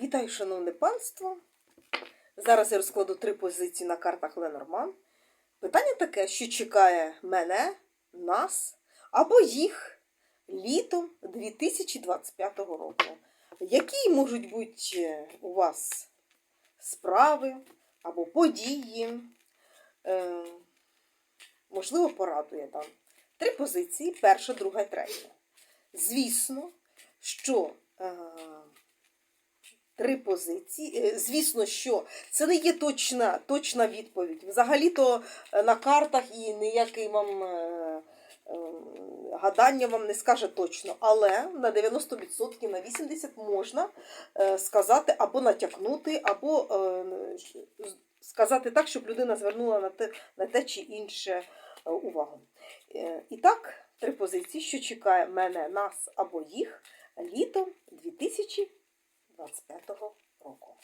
Вітаю, шановне панство. Зараз я розкладу три позиції на картах Ленорман. Питання таке, що чекає мене, нас або їх літом 2025 року. Які можуть бути у вас справи або події? Е, можливо, порадує там. Три позиції: перша, друга третя. Звісно, що. Е, Три позиції. Е, Звісно, що це не є точна, точна відповідь. Взагалі-то е, на картах і ніякий вам е, гадання вам не скаже точно. Але на 90%, на 80% можна сказати або натякнути, або сказати так, щоб людина звернула на те, на те чи інше увагу. І так, три позиції, що чекає мене, нас або їх літом 2000 25-го року.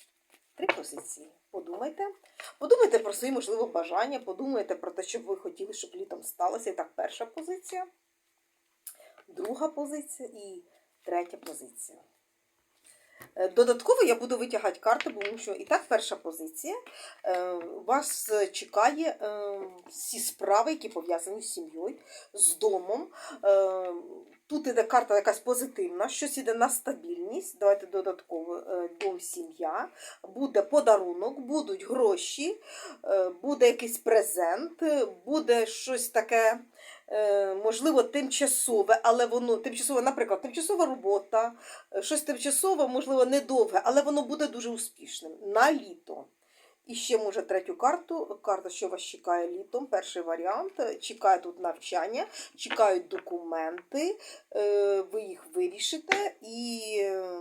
Три позиції. Подумайте. Подумайте про свої, можливо, бажання, подумайте про те, що ви хотіли, щоб літом сталося. І так, перша позиція, друга позиція і третя позиція. Е, Додатково я буду витягати карти, тому що і так перша позиція. Е, Вас чекає е, всі справи, які пов'язані з сім'єю, з домом. Тут іде карта якась позитивна, щось іде на стабільність. Давайте додатково дом, сім'я, буде подарунок, будуть гроші, буде якийсь презент, буде щось таке, можливо, тимчасове, але воно тимчасове, наприклад, тимчасова робота, е, щось тимчасове, можливо, недовге, але воно буде дуже успішним на літо. І ще може третю карту. Карта, що вас чекає літом. Перший варіант. Чекає тут навчання, чекають документи, е, ви їх вирішите. І е,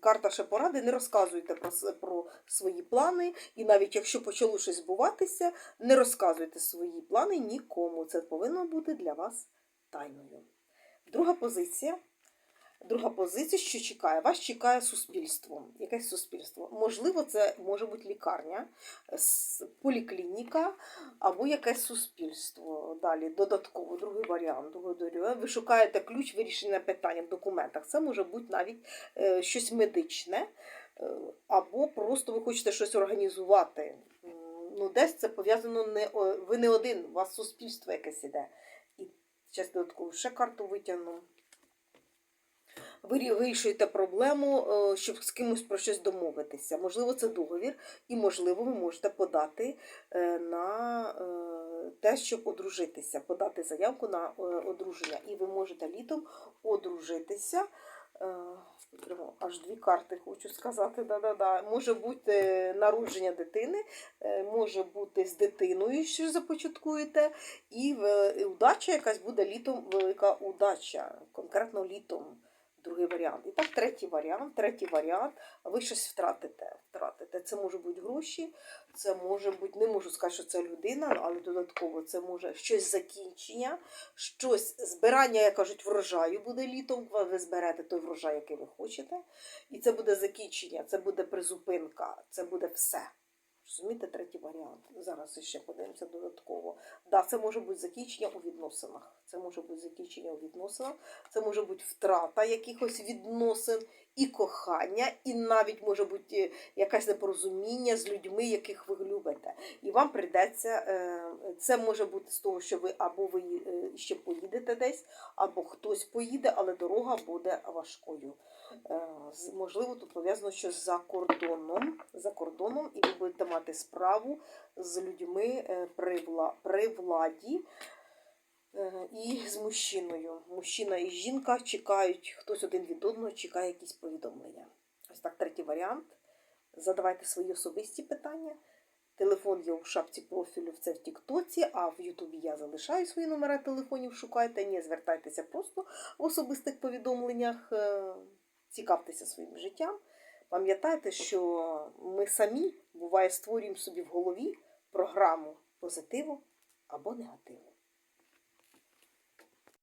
карта ще поради, не розказуйте про, про свої плани. І навіть якщо почало щось збуватися, не розказуйте свої плани нікому. Це повинно бути для вас тайною. Друга позиція. Друга позиція, що чекає? Вас чекає суспільство. Якесь суспільство. Можливо, це може бути лікарня, поліклініка або якесь суспільство. Далі додатково, другий варіант. Ви шукаєте ключ вирішення питання в документах. Це може бути навіть е, щось медичне, е, або просто ви хочете щось організувати. Ну, десь це пов'язано не ви не один, у вас суспільство якесь іде. І зараз додатково ще карту витягну ви вирішуєте проблему, е, щоб з кимось про щось домовитися. Можливо, це договір, і можливо, ви можете подати е, на е, те, щоб одружитися, подати заявку на одруження. І ви можете літом одружитися. Аж дві карти хочу сказати. Да-да-да. Може бути народження дитини, може бути з дитиною, що започаткуєте, і удача якась буде літом велика удача, конкретно літом другий варіант. І так, третій варіант. Третій варіант. Ви щось втратите. втратите. Це може бути гроші, це може бути, не можу сказати, що це людина, але додатково це може щось закінчення, щось збирання, як кажуть, врожаю буде літом. Ви зберете той врожай, який ви хочете. І це буде закінчення, це буде призупинка, це буде все. Розумієте, третій варіант. Зараз ще подивимося додатково. Да, це може бути закінчення у відносинах. Це може бути закінчення у відносинах, це може бути втрата якихось відносин і кохання, і навіть може бути е, якесь непорозуміння з людьми, яких ви любите. І вам прийдеться, е, це може бути з того, що ви або ви е, ще поїдете десь, або хтось поїде, але дорога буде важкою. Можливо, тут пов'язано щось за кордоном, за кордоном, і ви будете мати справу з людьми е, при, вла, при владі е, і з мужчиною. Мужчина і жінка чекають, хтось один від одного чекає якісь повідомлення. Ось так, третій варіант. Задавайте свої особисті питання. Телефон є у шапці профілю, це в Тіктоці, а в Ютубі я залишаю свої номери телефонів, шукайте, не звертайтеся просто в особистих повідомленнях, е, цікавтеся своїм життям. Пам'ятайте, що ми самі буває створюємо собі в голові програму позитиву або негативу.